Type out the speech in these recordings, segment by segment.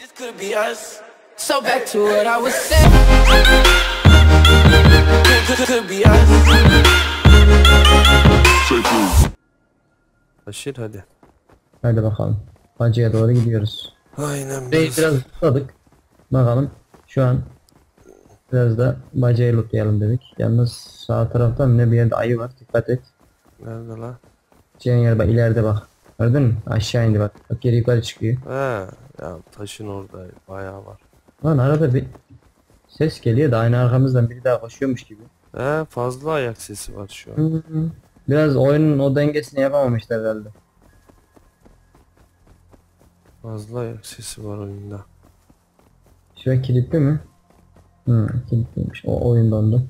This could be us. So back to what I was saying. Could, could, could be us. Taşır hadi. Hadi bakalım. Hacıya doğru gidiyoruz. Aynen Burayı biz. biraz tutladık. Bakalım. Şu an biraz da bacayı lootlayalım dedik. Yalnız sağ tarafta ne bir yerde ayı var. Dikkat et. Nerede la? Cihan yer bak ileride bak. Gördün mü? Aşağı indi bak. Bak geri yukarı çıkıyor. He. Ya taşın orada bayağı var. Lan arada bir ses geliyor da aynı arkamızdan biri daha koşuyormuş gibi. He fazla ayak sesi var şu an. Hı hı. Biraz oyunun o dengesini yapamamışlar herhalde. Fazla ayak sesi var oyunda. Şu an kilitli mi? Hı, kilitliymiş. O oyun dondu.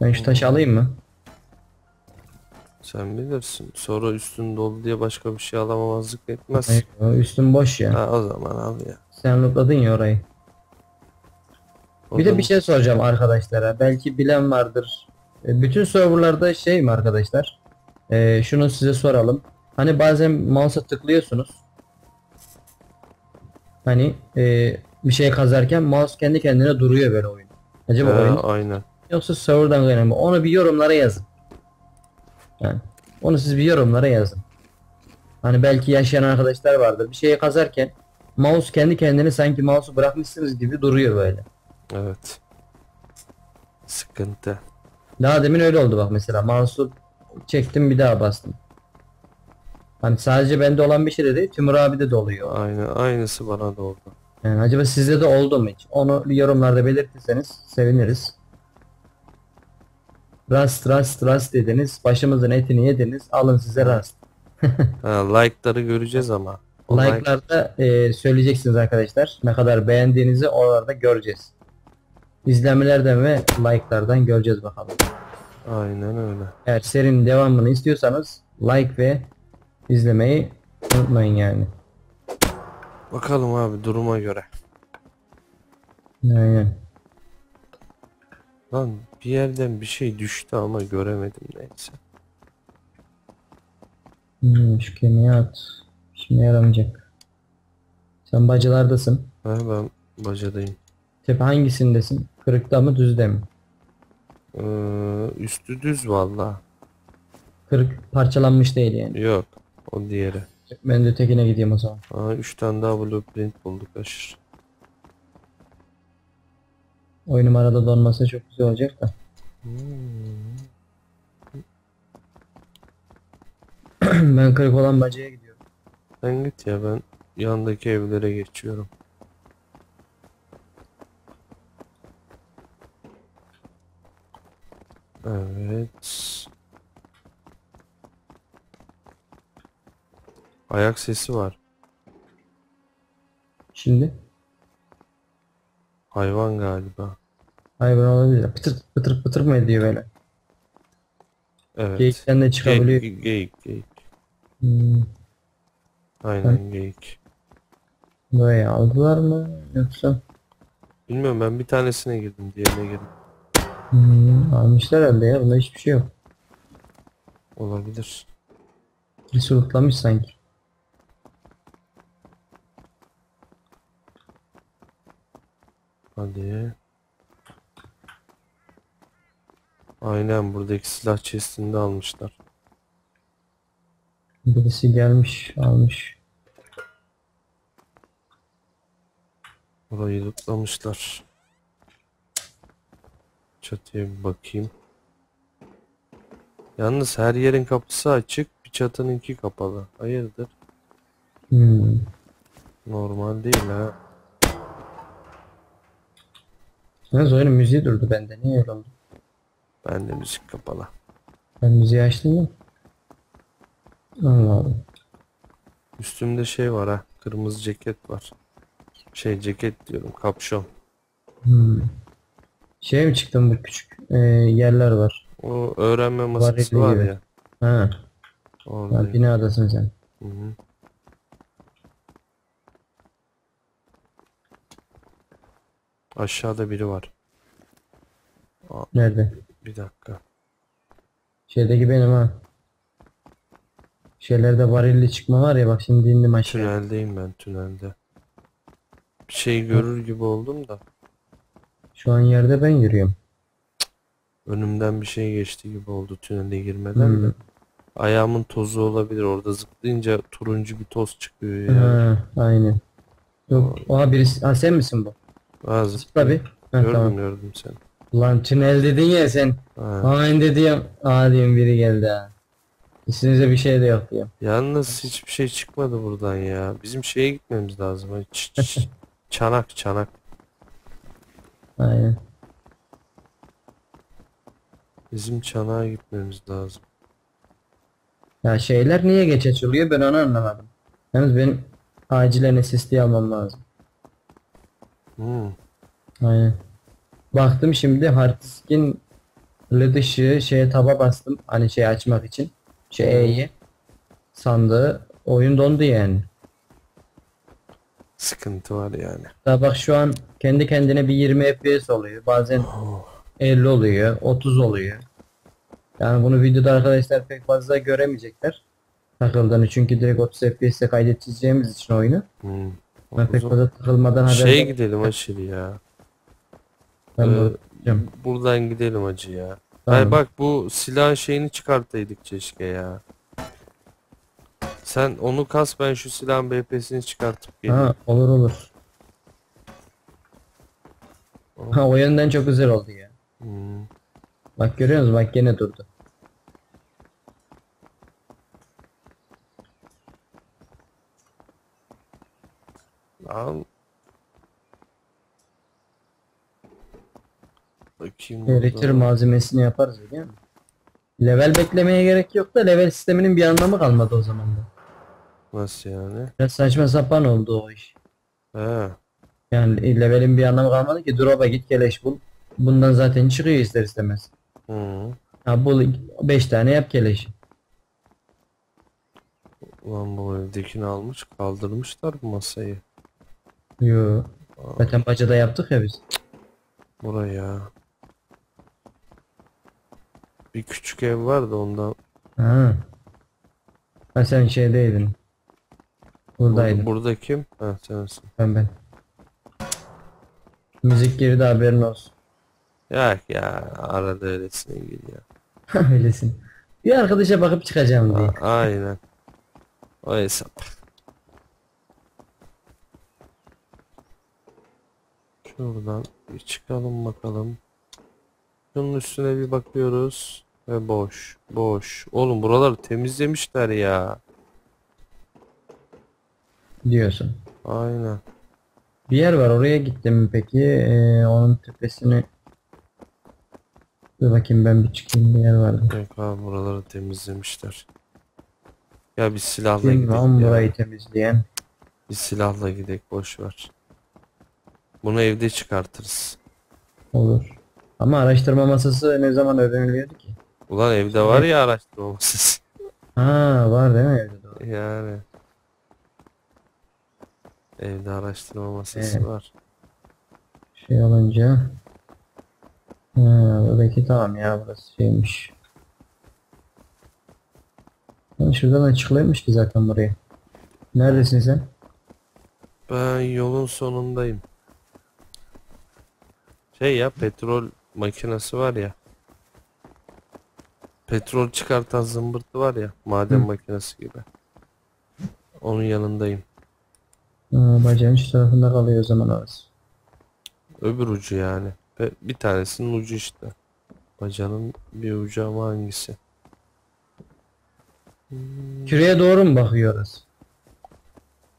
Ben şu taşı alayım mı? Sen bilirsin. Sonra üstün dolu diye başka bir şey alamamazlık etmez. Hayır, o üstüm boş ya. Ha o zaman al ya. Sen lootladın ya orayı. O Bir de bir şey soracağım arkadaşlara. Belki bilen vardır. E, Bütün serverlarda şey mi arkadaşlar? E, şunu size soralım. Hani bazen mouse'a tıklıyorsunuz. Hani e, bir şey kazarken mouse kendi kendine duruyor böyle oyun. Acaba He, oyun aynen. yoksa serverdan kaynaklı mı? Onu bir yorumlara yazın. Yani onu siz bir yorumlara yazın. Hani belki yaşayan arkadaşlar vardır. Bir şeyi kazarken mouse kendi kendine sanki mouse'u bırakmışsınız gibi duruyor böyle. Evet. Sıkıntı. Daha demin öyle oldu bak mesela mouse'u çektim bir daha bastım. Hani sadece bende olan bir şey de değil Timur abi de de oluyor. Aynı aynısı bana da oldu. Yani acaba sizde de oldu mu hiç? Onu yorumlarda belirtirseniz seviniriz. Rust Rust Rust dediniz. Başımızın etini yediniz. Alın size Rust. Ha, like'ları göreceğiz ama. O like- Like'larda e, söyleyeceksiniz arkadaşlar. Ne kadar beğendiğinizi oralarda göreceğiz. İzlemelerden ve like'lardan göreceğiz bakalım. Aynen öyle. Eğer serinin devamını istiyorsanız like ve izlemeyi unutmayın yani. Bakalım abi duruma göre. Aynen. Lan bir yerden bir şey düştü ama göremedim neyse. Hmm, şu kemiği at. İşime yaramayacak. Sen bacılardasın. Ha ben bacadayım. Tepe hangisindesin? Kırıkta mı düzde mi? Ee, üstü düz valla. Kırık parçalanmış değil yani. Yok. O diğeri. Ben de ötekine gideyim o zaman. Aa 3 tane daha blueprint bulduk aşır. Oyunum arada donmasa çok güzel olacak da. ben kırık olan bacaya gidiyorum. Sen git ya ben yandaki evlere geçiyorum. Evet. Ayak sesi var. Şimdi Hayvan galiba. hayvan olabilir. Pıtır pıtır pıtır mı ediyor böyle? Evet. Geyikten de çıkabiliyor. Geyik, geyik, geyik. Hmm, Aynen geyik. böyle aldılar mı yoksa? Bilmiyorum ben bir tanesine girdim, diğerine girdim. Hmm, almışlar herhalde ya. Bunda hiçbir şey yok. Olabilir. Birisi lootlamış sanki. Hadi. Aynen buradaki silah chest'ini almışlar. Birisi gelmiş almış. Burayı lootlamışlar. Çatıya bir bakayım. Yalnız her yerin kapısı açık, bir çatınınki kapalı. Hayırdır? Hmm. Normal değil ha. Yalnız oyunun müziği durdu bende. Niye öyle oldu? Bende müzik kapalı. Ben müziği açtım mı? Allah Allah. Üstümde şey var ha. Kırmızı ceket var. Şey ceket diyorum. Kapşon. Hmm. Şey mi çıktı bu küçük e, yerler var. O öğrenme masası Varili var gibi. ya. Ha, Orada. ha binadasın sen. Hı hı. Aşağıda biri var. Nerede? Bir dakika. Şeydeki benim ha. Şeylerde varilli çıkma var ya bak şimdi indim aşağı. Tüneldeyim ben tünelde. Bir şey görür gibi oldum da. Şu an yerde ben yürüyorum. Önümden bir şey geçti gibi oldu tünele girmeden de. Hmm. Ayağımın tozu olabilir. Orada zıplayınca turuncu bir toz çıkıyor yani. Ha, aynen. Yok. Oha birisi. Ha sen misin bu? Bir. Ha, Gördüm tamam. gördüm seni. Ulan tünel dedin ya sen. Ha. Aman dediğim. Aa diyorum biri geldi ha. Üstünüze bir şey de yok diyorum. Yalnız hiçbir şey çıkmadı buradan ya. Bizim şeye gitmemiz lazım. Hani ç- ç- çanak çanak. Aynen. Bizim çanağa gitmemiz lazım. Ya şeyler niye geç açılıyor ben onu anlamadım. Yalnız benim acilen SSD almam lazım. Hmm. Aynen. Baktım şimdi hard diskin led ışığı şeye taba bastım. Hani şey açmak için. Şey E'yi. Sandığı. Oyun dondu yani. Sıkıntı var yani. Daha bak şu an kendi kendine bir 20 FPS oluyor. Bazen 50 oluyor. 30 oluyor. Yani bunu videoda arkadaşlar pek fazla göremeyecekler. Takıldığını çünkü direkt 30 FPS'e kaydedeceğimiz için oyunu. Hmm. Ben takılmadan haber Şeye gidelim aşırı ya. Ben Ee, bakacağım. buradan gidelim acı ya. Tamam. Ay bak bu silahın şeyini çıkartaydık keşke ya. Sen onu kas ben şu silahın BP'sini çıkartıp geleyim. Ha, olur olur. Ha, o yönden çok güzel oldu ya. Hmm. Bak görüyor musun? Bak gene durdu. Al. Bakayım burada. malzemesini yaparız biliyor musun? Level beklemeye gerek yok da level sisteminin bir anlamı kalmadı o zaman da. Nasıl yani? Biraz saçma sapan oldu o iş. He. Yani levelin bir anlamı kalmadı ki drop'a git keleş bul. Bundan zaten çıkıyor ister istemez. Hı. Ha bul 5 tane yap keleşi. Ulan bu evdekini almış kaldırmışlar bu masayı. Yo. Zaten bacada yaptık ya biz. Buraya. Bir küçük ev var da ondan. Ha. Ha sen şeydeydin. Buradaydın. Burada, burada kim? Ha sensin. Ben ben. Müzik girdi haberin olsun. Ya ya arada öylesine geliyor. Öylesin. Bir arkadaşa bakıp çıkacağım diye. A- aynen. O hesap. Şuradan bir çıkalım bakalım. Şunun üstüne bir bakıyoruz. Ve boş. Boş. Oğlum buraları temizlemişler ya. Diyorsun. Aynen. Bir yer var oraya gittim peki? Ee, onun tepesini Dur bakayım ben bir çıkayım bir yer vardı. Yok abi buraları temizlemişler. Ya bir silahla Kim gidelim ya. burayı temizleyen? Bir silahla gidelim boş ver. Bunu evde çıkartırız. Olur. Ama araştırma masası ne zaman öğreniliyordu ki? Ulan evde var ya araştırma masası. Ha var değil mi evde doğru. Yani. Evde araştırma masası Evet. var. Şey olunca Ha buradaki tamam ya burası şeymiş. Ha, şuradan açıklıymış ki zaten buraya. Neredesin sen? Ben yolun sonundayım. Şey ya petrol makinesi var ya. Petrol çıkartan zımbırtı var ya. Maden Hı. makinesi gibi. Onun yanındayım. Bacağın şu tarafında kalıyor o zaman orası. Öbür ucu yani. Ve bir tanesinin ucu işte. Bacanın bir ucu ama hangisi? Küreye doğru mu bakıyor orası?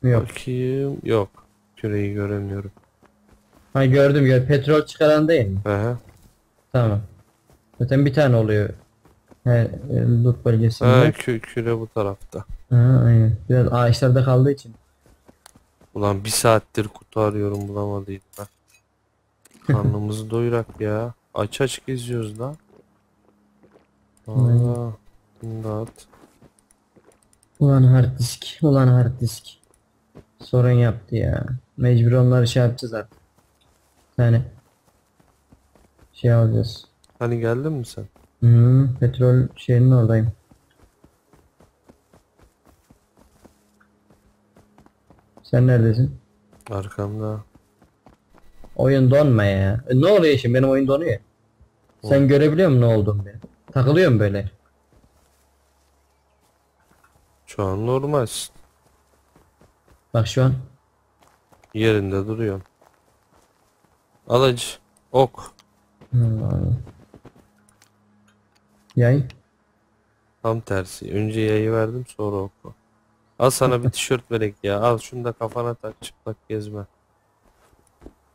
Yok. Bakayım. Yok. Küreyi göremiyorum. Ha gördüm gör. Petrol çıkaran değil mi? Aha. Tamam. Zaten bir tane oluyor. Her e, loot bölgesinde. Ha, kü küre bu tarafta. Ha, aynen. Biraz ağaçlarda kaldığı için. Ulan bir saattir kutu arıyorum bulamadıydım ha. Karnımızı doyurak ya. Aç aç geziyoruz lan. Valla. İmdat. Ulan hard disk. Ulan hard disk. Sorun yaptı ya. Mecbur onları şey yapacağız artık. Yani şey alacağız. Hani geldin mi sen? Hı, petrol şeyinin oradayım. Sen neredesin? Arkamda. Oyun donma ya. E, ne oluyor şimdi benim oyun donuyor. Sen görebiliyor musun ne olduğumu ben? Takılıyorum böyle. Şu an normal. Bak şu an. Yerinde duruyorum. Alıcı. Ok. Allah. Yay. Tam tersi. Önce yayı verdim sonra oku. Al sana bir tişört verek ya. Al şunu da kafana tak çıplak gezme.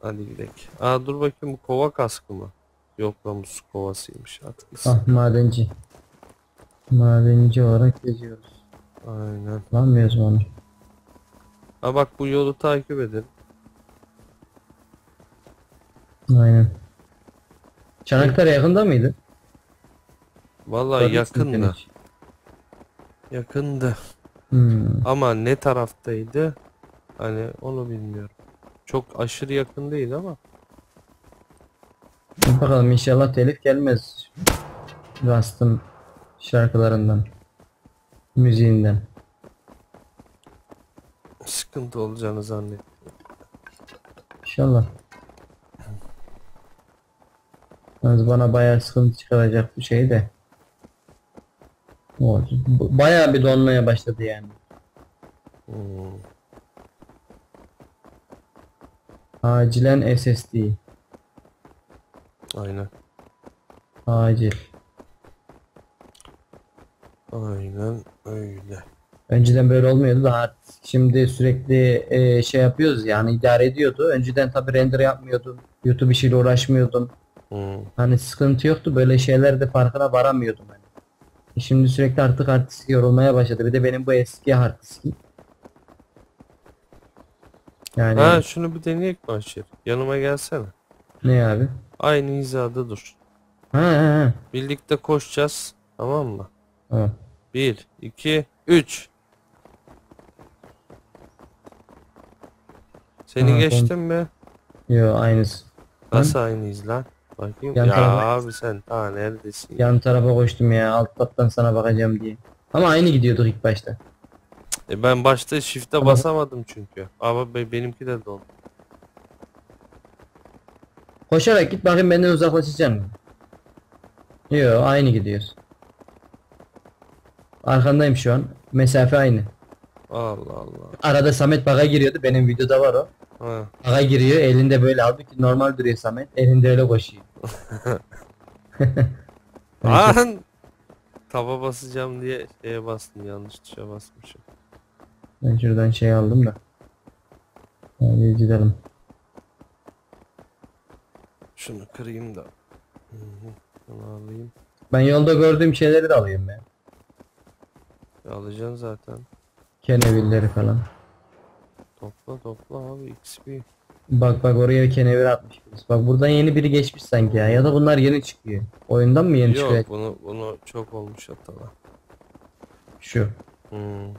Hadi gidelim. Aa dur bakayım bu kova kaskı mı? Yok lan bu kovasıymış artık. isim. Ah madenci. Madenci olarak geziyoruz. Aynen. Mu onu? Ha bak bu yolu takip edin. Aynen. Çanakkale yakında mıydı? Vallahi Tabii hiç. Yakındı. Hmm. Ama ne taraftaydı? Hani onu bilmiyorum. Çok aşırı yakın değil ama. Bakalım inşallah telif gelmez. Rast'ın şarkılarından. Müziğinden. Sıkıntı olacağını zannettim. İnşallah. Yalnız bana bayağı sıkıntı çıkaracak bir şey de. O, bu- bayağı bir donmaya başladı yani. Hmm. Acilen SSD. Aynen. Acil. Aynen öyle. Önceden böyle olmuyordu da artık şimdi sürekli e, şey yapıyoruz yani idare ediyordu. Önceden tabi render yapmıyordum. YouTube işiyle uğraşmıyordum. Hmm. Hani sıkıntı yoktu. Böyle şeylerde farkına varamıyordum hani. E Şimdi sürekli artık hard disk yorulmaya başladı. Bir de benim bu eski hard diskim. Yani Ha şunu bir deneyek mi Aşır? Yanıma gelsene. ne abi? Aynı hizada dur. Ha ha ha. Birlikte koşacağız. Tamam mı? Tamam. 1, 2, 3. Seni Ha, geçtim mi? Yo aynısı. Nasıl aynıyız lan? Bakayım. Yan ya tarafa- abi sen daha neredesin? Yan tarafa koştum ya. Alt kattan sana bakacağım diye. Ama aynı gidiyorduk ilk başta. E ben başta shift'e Ama- basamadım çünkü. Ama be- benimki de dondu. Koşarak git bakayım benden uzaklaşacaksın? Yo aynı gidiyoruz. Arkandayım şu an. Mesafe aynı. Allah Allah. Arada Samet baga giriyordu. Benim videoda var o. Ha. Baga giriyor. Elinde böyle halbuki normal duruyor Samet. Elinde öyle koşuyor. Lan! Taba basacağım diye şeye bastım yanlış tuşa basmışım. Ben şuradan şey aldım da. Hadi gidelim. Şunu kırayım da. Bunu alayım. Ben yolda gördüğüm şeyleri de alayım ya. E, Alacaksın zaten. Kenevilleri falan. Topla topla abi XP. Bak bak oraya kenevir atmış birisi. Bak buradan yeni biri geçmiş sanki ya. Ya da bunlar yeni çıkıyor. Oyundan mı yeni çıkıyor? Yok bunu bunu çok olmuş hatalar. Şu. Hmm.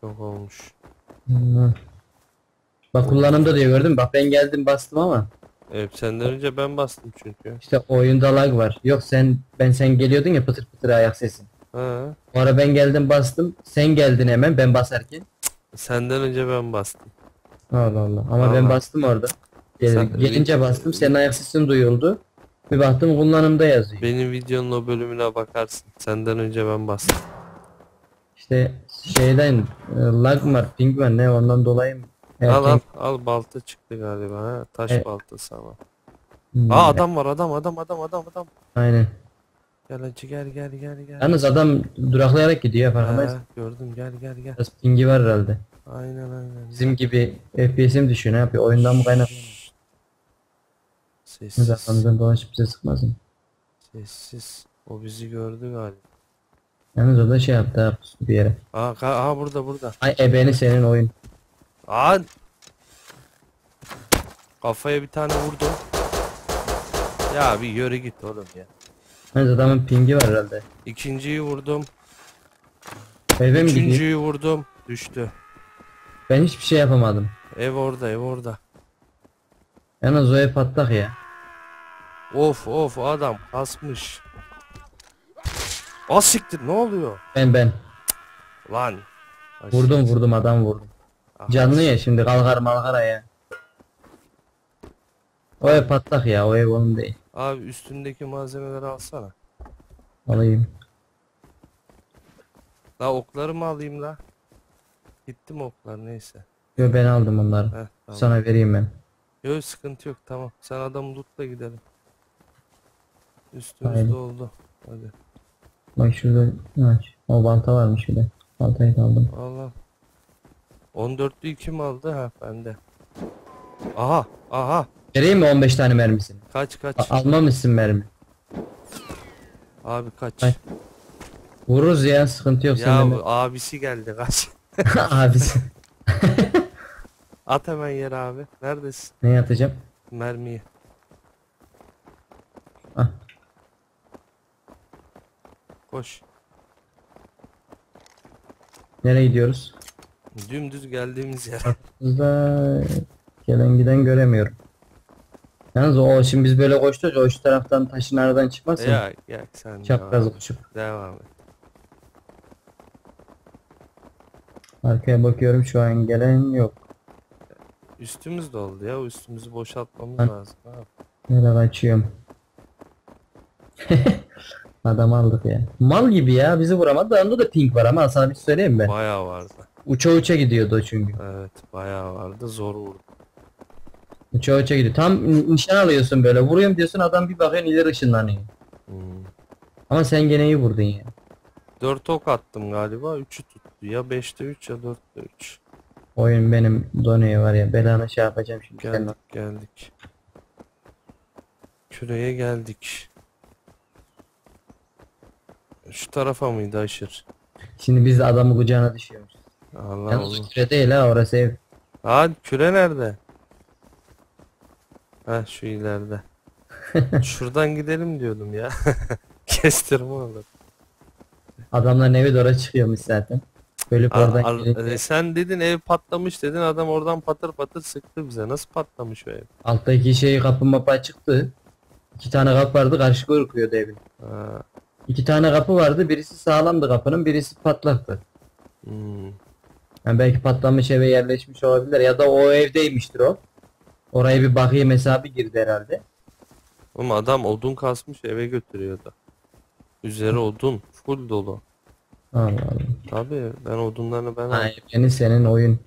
Çok olmuş. Hı. Bak kullanımda diyor gördün mü? Bak ben geldim bastım ama Evet senden önce ben bastım çünkü. işte oyunda lag var. Yok sen ben sen geliyordun ya pıtır pıtır ayak sesin. Ha. O ara ben geldim bastım. Sen geldin hemen ben basarken. Senden önce ben bastım. Allah Allah. Ama ben Allah. bastım orada. Sen- gelince bastım. Senin ayak sesin duyuldu. Bir baktım kullanımda yazıyor. Benim videonun o bölümüne bakarsın. Senden önce ben bastım. İşte şeyden e, lag var, ping var ne ondan dolayı mı? Al al Erken- al balta çıktı galiba ha. Taş E- baltası ama. Hmm, Aa adam var adam adam adam adam adam. Aynen. Gel hacı gel gel gel gel. Yalnız adam duraklayarak gidiyor farkındayız. Gördüm gel gel gel. Biraz pingi var herhalde. Aynen aynen. Bizim gibi FPS'im düşüyor ne yapıyor? Oyundan mı kaynaklanıyor? Sessiz. arkamızdan dolaşıp bize sıkmasın. Sessiz. O bizi gördü galiba. Yalnız o da şey yaptı ha bir yere. Aa, ka- aa burada burada. Ay ebeni senin oyun. Aa! Kafaya bir tane vurdum. Ya bir yürü git oğlum ya. Yalnız adamın pingi var herhalde. İkinciyi vurdum. Eve mi gidiyor? Üçüncüyü vurdum. Düştü. Ben hiçbir şey yapamadım. Ev orada ev orada. Yalnız o ev patlak ya. Of of adam kasmış. Az siktir ne oluyor? Ben ben. Lan Aşağı- Vurdum vurdum adam vurdum. Aha. Canlı ya şimdi kalkar malkara ya. O ev patlak ya o ev onun değil. Abi üstündeki malzemeleri alsana. Alayım. La okları mı alayım la? Gitti mi oklar neyse. Yo ben aldım onları. Heh, tamam. Sana vereyim ben. Yok sıkıntı yok tamam. Sen adamı tut da gidelim. Üstümüz Aynen. doldu. Hadi. Bak şurada aç. O balta varmış bir de. Baltayı da aldım. Allah. 14'lü kim aldı? Ha bende. Aha aha. Vereyim mi 15 tane mermisini? Kaç kaç. A- almamışsın mermi. Abi kaç. Ay, Vururuz ya sıkıntı yok ya abisi geldi kaç. Abisi. At hemen yere abi. Neredesin? Ne yapacağım? Mermiyi. Ah. Koş. Nereye gidiyoruz? Dümdüz geldiğimiz yer. Hızla gelen giden göremiyorum. Yalnız o şimdi biz böyle koştuk o şu taraftan taşın aradan çıkmasın. ya ya sen Çapraz uçup. Devam et. Arkaya bakıyorum şu an gelen yok. Üstümüz doldu ya. Üstümüzü boşaltmamız Ha. lazım. Nereye kaçıyorum? Adam aldık ya. Mal gibi ya bizi vuramadı. da Onda da pink var ama sana bir şey söyleyeyim mi? Bayağı vardı. Uça uça gidiyordu o çünkü. Evet bayağı vardı. Zor vurdu. Uça uça gidiyor. Tam nişan alıyorsun böyle. Vuruyorum diyorsun adam bir bakıyorsun ileri ışınlanıyor. Hmm. Ama sen gene iyi vurdun ya. 4 ok attım galiba. 3'ü tuttu. Ya 5'te 3 ya 4'te 3. Oyun benim donuyor var ya. Belanı şey yapacağım şimdi. Geldik geldik. Küreye geldik. Şu tarafa mıydı aşır? Şimdi biz de adamı kucağına düşüyoruz. Allah Yalnız Allah. küre değil ha orası ev. Aa küre nerede? Ha şu ileride. Şuradan gidelim diyordum ya. Kestirme olur. Adamların evi de oraya çıkıyormuş zaten. Bölüp oradan ar- e, sen dedin ev patlamış dedin adam oradan patır patır sıktı bize. Nasıl patlamış o ev? alttaki şey kapı mapa çıktı. İki tane kapı vardı karşı korkuyordu evin. Ha, İki tane kapı vardı birisi sağlamdı kapının birisi patlaktı. hmm. Yani belki patlamış eve yerleşmiş olabilir ya da o evdeymiştir o. Oraya bir bakayım hesabı girdi herhalde. Ama adam odun kasmış eve götürüyordu. Üzeri odun. Full dolu. Allah Allah. Tabii ben odunlarını ben Ha, yani senin oyun.